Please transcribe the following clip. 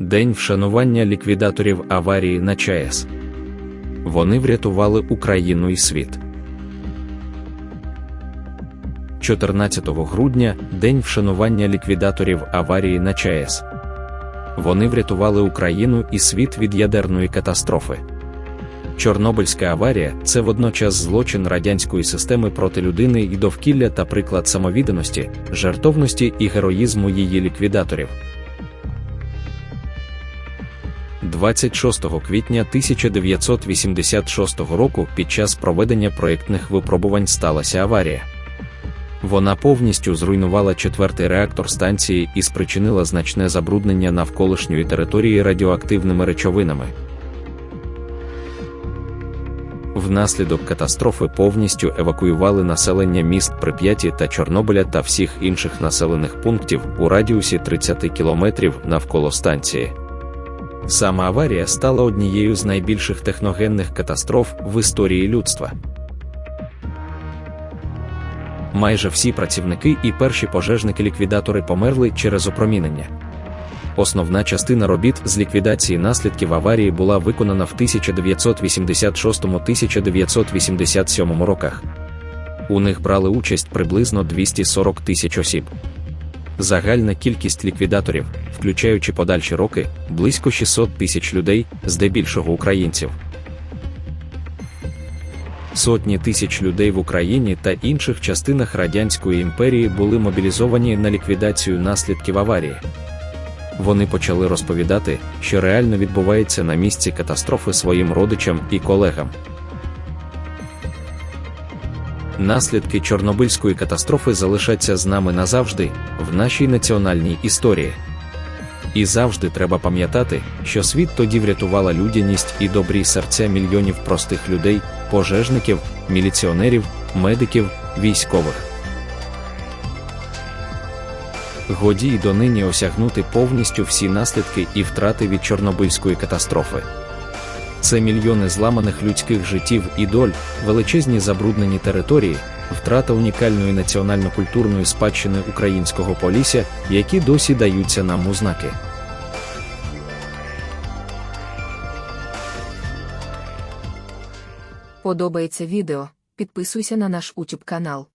День вшанування ліквідаторів аварії на ЧАЕС. Вони врятували Україну і світ. 14 грудня День вшанування ліквідаторів аварії на ЧАЕС. Вони врятували Україну і світ від ядерної катастрофи. Чорнобильська аварія це водночас злочин радянської системи проти людини і довкілля та приклад самовідданості, жертовності і героїзму її ліквідаторів. 26 квітня 1986 року під час проведення проєктних випробувань сталася аварія. Вона повністю зруйнувала четвертий реактор станції і спричинила значне забруднення навколишньої території радіоактивними речовинами. Внаслідок катастрофи повністю евакуювали населення міст Прип'яті та Чорнобиля та всіх інших населених пунктів у радіусі 30 кілометрів навколо станції. Сама аварія стала однією з найбільших техногенних катастроф в історії людства. Майже всі працівники і перші пожежники-ліквідатори померли через опромінення. Основна частина робіт з ліквідації наслідків аварії була виконана в 1986-1987 роках. У них брали участь приблизно 240 тисяч осіб. Загальна кількість ліквідаторів, включаючи подальші роки, близько 600 тисяч людей, здебільшого українців. Сотні тисяч людей в Україні та інших частинах Радянської імперії були мобілізовані на ліквідацію наслідків аварії. Вони почали розповідати, що реально відбувається на місці катастрофи своїм родичам і колегам. Наслідки Чорнобильської катастрофи залишаться з нами назавжди в нашій національній історії. І завжди треба пам'ятати, що світ тоді врятувала людяність і добрі серця мільйонів простих людей, пожежників, міліціонерів, медиків, військових. Годі й донині осягнути повністю всі наслідки і втрати від Чорнобильської катастрофи. Це мільйони зламаних людських життів і доль, величезні забруднені території, втрата унікальної національно-культурної спадщини українського полісся, які досі даються нам у знаки. Подобається відео, підписуйся на наш YouTube канал.